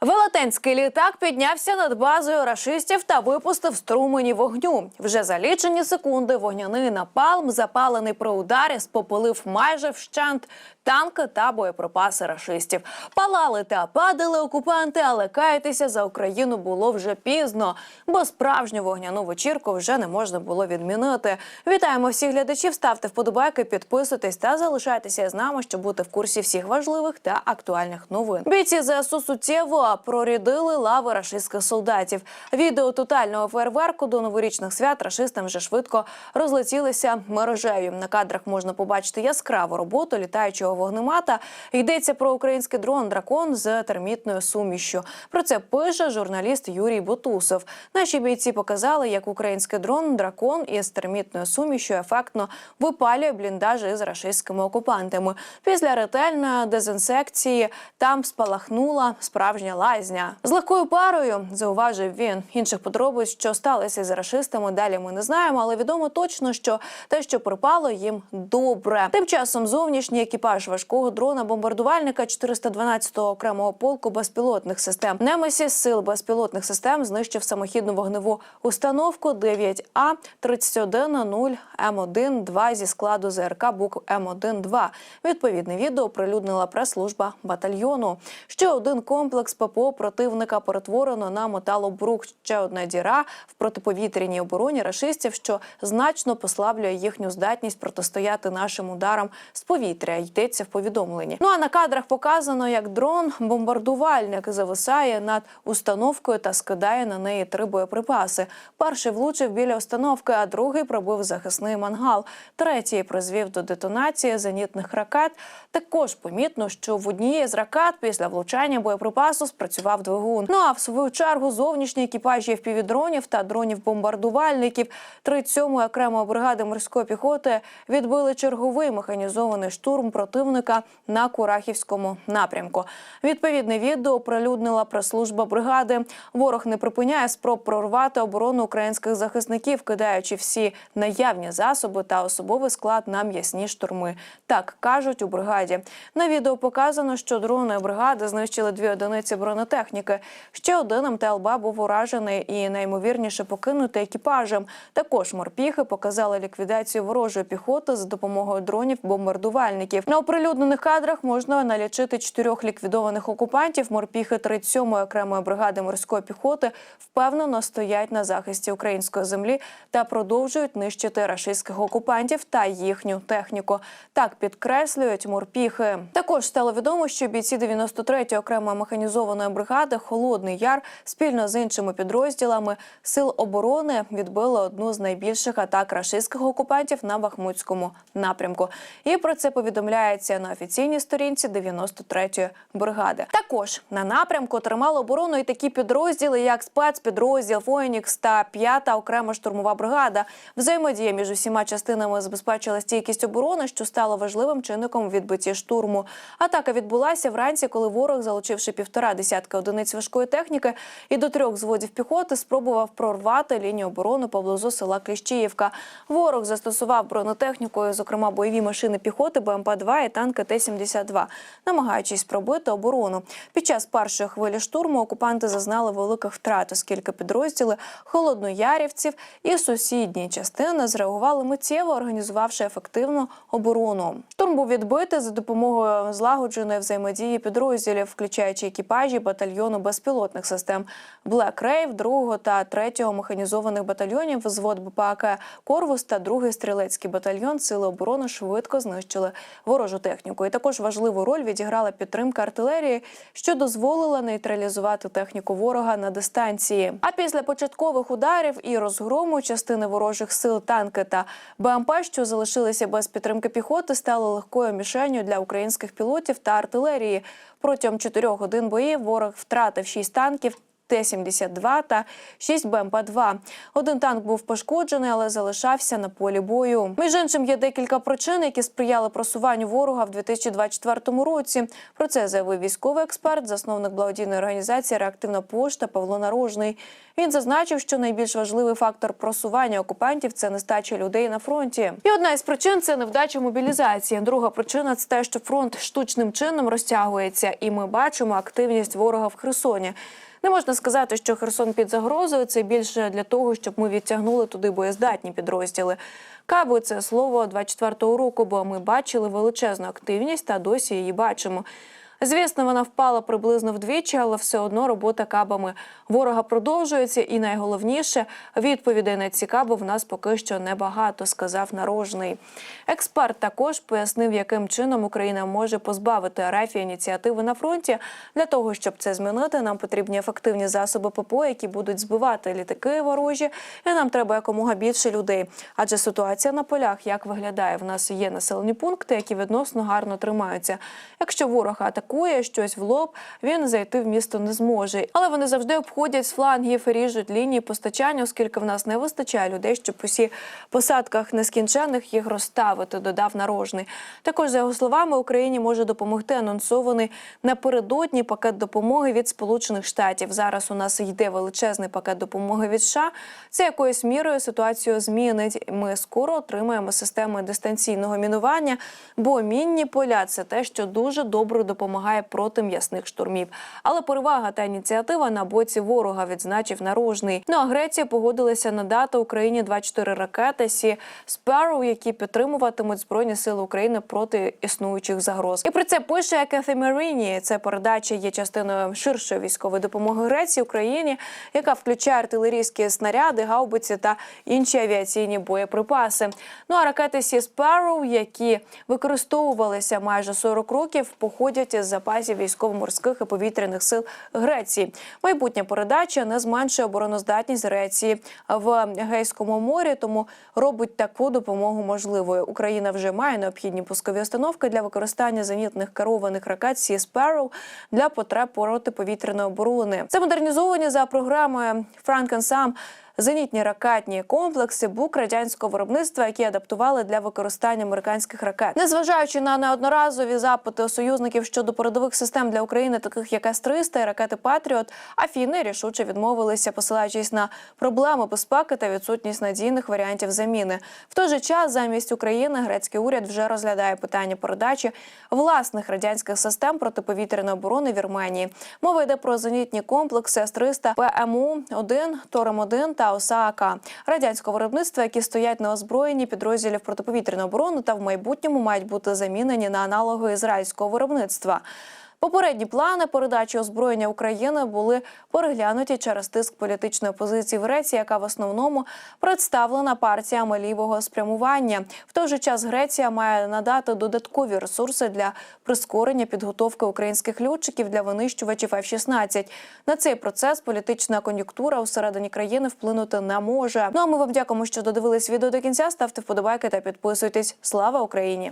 Велетенський літак піднявся над базою рашистів та випустив струмені вогню. Вже за лічені секунди вогняний напалм, запалений при ударі, спопилив майже вщент танки та боєприпаси рашистів. Палали та падали окупанти, але каятися за Україну було вже пізно, бо справжню вогняну вечірку вже не можна було відмінити. Вітаємо всіх глядачів. Ставте вподобайки, підписуйтесь та залишайтеся з нами, щоб бути в курсі всіх важливих та актуальних новин. Бійці ЗСУ суттєво прорядили лави рашистських солдатів. Відео тотального фейерверку до новорічних свят рашистам вже швидко розлетілися мережею. На кадрах можна побачити яскраву роботу літаючого вогнемата. Йдеться про український дрон дракон з термітною сумішю. Про це пише журналіст Юрій Бутусов. Наші бійці показали, як український дрон дракон із термітною сумішю ефектно випалює бліндажі з рашистськими окупантами. Після ретельної дезінсекції там спалахнула справжня лазня. З легкою парою зауважив він. Інших подробиць, що сталося з рашистами, далі ми не знаємо, але відомо точно, що те, що припало, їм добре. Тим часом зовнішній екіпаж важкого дрона бомбардувальника 412-го окремого полку безпілотних систем Немесіс сил безпілотних систем знищив самохідну вогневу установку 9А 3100 М1 2 зі складу ЗРК БУК М1 2 Відповідне відео оприлюднила прес-служба батальйону. Ще один комплекс ППО противника перетворено на металобрук. Ще одна діра в протиповітряній обороні рашистів, що значно послаблює їхню здатність протистояти нашим ударам з повітря. Йдеться в повідомленні. Ну а на кадрах показано, як дрон бомбардувальник зависає над установкою та скидає на неї три боєприпаси. Перший влучив біля установки, а другий пробив захисний мангал. Третій призвів до детонації зенітних ракет. Також помітно, що в одній з ракет після влучання боєприпасу спрацював двигун. Ну а в свою чергу зовнішні екіпажі впівдронів та дронів-бомбардувальників 37-ї окремої бригади морської піхоти відбили черговий механізований штурм противника на Курахівському напрямку. Відповідне відео оприлюднила прес-служба бригади. Ворог не припиняє спроб прорвати оборону українських захисників, кидаючи всі наявні засоби та особовий склад на м'ясні штурми. Так кажуть у бригаді. На відео показано, що дрони бригади знищили дві одиниці бронетехніки. Ще один МТЛБ був уражений і наймовірніше покинутий екіпажем. Також морпіхи показали ліквідацію ворожої піхоти за допомогою дронів бомбардувальників. На оприлюднених кадрах можна налічити чотирьох ліквідованих окупантів. Морпіхи 37-ї окремої бригади морської піхоти впевнено стоять на захисті української землі та продовжують нищити рашистських окупантів та їхню техніку. Так підкреслюють морпіхи. Також стало відомо, що бійці 93-ї окремої механізованої бригади Холодний Яр спільно з іншими підрозділами сил оборони відбили одну з найбільших атак рашистських окупантів на Бахмутському напрямку. І про це повідомляється на офіційній сторінці 93-ї бригади. Також на напрямку тримали оборону і такі підрозділи, як спецпідрозділ Фоїнікс та 5-та окрема штурмова бригада. Взаємодія між усіма частинами забезпечила стійкість оборони, що стало важливим чинником відбитті штурму. Атака відбулася вранці, коли ворог, залучивши півтора десятка одиниць важкої техніки і до трьох зводів піхоти, спробував прорвати лінію оборони поблизу села Кліщіївка. Ворог застосував бронетехніку, зокрема бойові машини піхоти БМП-2 і танки Т-72, намагаючись пробити оборону. Під час першої хвилі штурму окупанти зазнали великих втрат, оскільки підрозділи холодноярівців і сусідні частини зреагували миттєво, організувавши ефективну оборону. Штурм був відбитий за допомогою злагодженої взаємодії підрозділів, включаючи екіпажі батальйону безпілотних систем Black Rave, 2 та 3 механізованих батальйонів взвод БПАК Корвус та 2 стрілецький батальйон Сили оборони швидко знищили ворожу техніку. І також важливу роль відіграла підтримка артилерії, що дозволила нейтралізувати техніку ворога на дистанції. А після початкових ударів і розгрому частини ворожих сил танки та БМП, що залишилися без підтримки піхоти, стали легкою мішенню для українських пілотів та артилерії. Протягом чотирьох годин боїв ворог втратив шість танків. Т-72 та 6 БМП-2. Один танк був пошкоджений, але залишався на полі бою. Між іншим, є декілька причин, які сприяли просуванню ворога в 2024 році. Про це заявив військовий експерт, засновник благодійної організації Реактивна пошта Павло Нарожний. Він зазначив, що найбільш важливий фактор просування окупантів це нестача людей на фронті. І одна із причин це невдача мобілізації. Друга причина це те, що фронт штучним чином розтягується, і ми бачимо активність ворога в Херсоні. Не можна сказати, що Херсон під загрозою. Це більше для того, щоб ми відтягнули туди боєздатні підрозділи. Каби це слово 24-го року, бо ми бачили величезну активність та досі її бачимо. Звісно, вона впала приблизно вдвічі, але все одно робота кабами ворога продовжується. І найголовніше відповідей на ці каби в нас поки що небагато, сказав нарожний. Експерт також пояснив, яким чином Україна може позбавити Арафії ініціативи на фронті. Для того щоб це змінити, нам потрібні ефективні засоби ППО, які будуть збивати літаки ворожі. І нам треба якомога більше людей. Адже ситуація на полях як виглядає? В нас є населені пункти, які відносно гарно тримаються. Якщо ворог атакує щось в лоб, він зайти в місто не зможе. Але вони завжди обходять з флангів ріжуть лінії постачання, оскільки в нас не вистачає людей, щоб усі посадках нескінченних їх розставити. Додав нарожний. Також за його словами, Україні може допомогти анонсований напередодні пакет допомоги від Сполучених Штатів. Зараз у нас йде величезний пакет допомоги від США. Це якоюсь мірою ситуацію змінить. Ми скоро отримаємо системи дистанційного мінування, бо мінні поля це те, що дуже добре допомагає проти м'ясних штурмів. Але перевага та ініціатива на боці ворога відзначив нарожний. Ну а Греція погодилася надати Україні 24 ракети Сі Sparrow, які підтримуватимуть збройні сили України проти існуючих загроз. І про це пише Кефі Меріні. Це передача є частиною ширшої військової допомоги Греції Україні, яка включає артилерійські снаряди, гаубиці та інші авіаційні боєприпаси. Ну а ракети Сі Sparrow, які використовувалися майже 40 років, походять із запасів військово-морських і повітряних сил Греції. Майбутня передача не зменшує обороноздатність Греції в Егейському морі, тому робить таку допомогу можливою. Україна вже має необхідні пускові установки для використання зенітних керованих ракет Сі Sparrow для потреб протиповітряної оборони. Це модернізовані за програмою Франкенсам зенітні ракетні комплекси бук радянського виробництва, які адаптували для використання американських ракет. Незважаючи на неодноразові запити союзників щодо передових систем для України, таких як С-300 і ракети Патріот, Афіни рішуче відмовилися, посилаючись на проблеми безпеки та відсутність надійних варіантів заміни. В той же час замість України грецький уряд вже розглядає питання передачі власних радянських систем протиповітряної оборони Вірменії. Мова йде про зенітні комплекси С-300 ПМУ-1, Торем-1 та ОСААК радянського виробництва, які стоять на озброєнні підрозділів протиповітряної оборони та в майбутньому мають бути замінені на аналоги ізраїльського виробництва. Попередні плани передачі озброєння України були переглянуті через тиск політичної опозиції в Греції, яка в основному представлена партіями лівого спрямування. В той же час Греція має надати додаткові ресурси для прискорення підготовки українських льотчиків для винищувачів F-16. На цей процес політична кон'юнктура усередині країни вплинути не може. Ну а ми вам дякуємо, що додивились відео до кінця. Ставте вподобайки та підписуйтесь. Слава Україні!